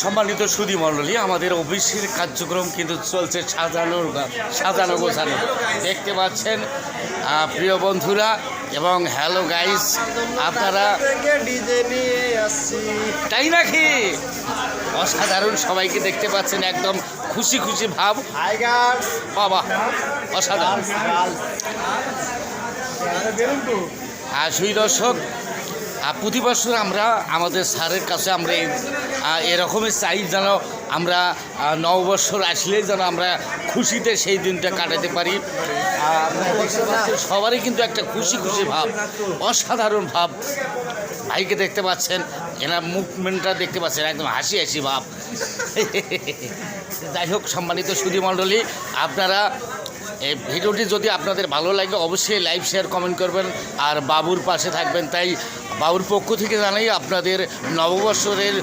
সম্মানিত সুদী মণ্ডলী আমাদের অফিসের কার্যক্রম কিন্তু চলছে সাজানোর সাজানো গোছানো। দেখতে পাচ্ছেন প্রিয় বন্ধুরা এবং হ্যালো গাইস আপনারা তাই নাকি? অসাধারণ সবাইকে দেখতে পাচ্ছেন একদম খুশি খুশি ভাব। বাবা অসাধারণ। আর সুই দর্শক প্রতি বছর আমরা আমাদের স্যারের কাছে আমরা এই- এরকমই চাই যেন আমরা আহ, নববর্ষর আসলেই যেন আমরা খুশিতে সেই দিনটা কাটাতে পারি। সবারই কিন্তু একটা খুশি খুশি ভাব অসাধারণ ভাব। ভাইকে দেখতে পাচ্ছেন এনার মুভমেন্টটা দেখতে পাচ্ছেন একদম হাসি হাসি ভাব। যাই হোক সম্মানিত সুধী মণ্ডলী আপনারা এই ভিডিওটি যদি আপনাদের ভালো লাগে, অবশ্যই লাইভ শেয়ার কমেন্ট করবেন। আর বাবুর পাশে থাকবেন। তাই বাবুর পক্ষ থেকে জানাই আপনাদের নববৎসরের